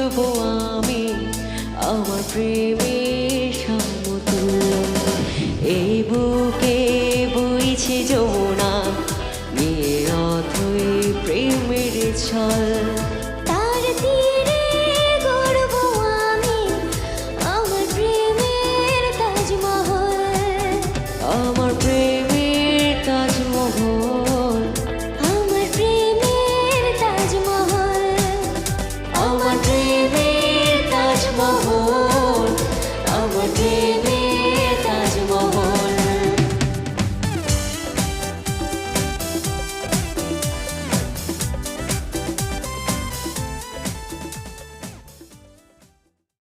করব আমি আমার প্রেমের সমতুল্য এই বুকে বইছে যমুনা নিয়ে অথই প্রেমের ছল।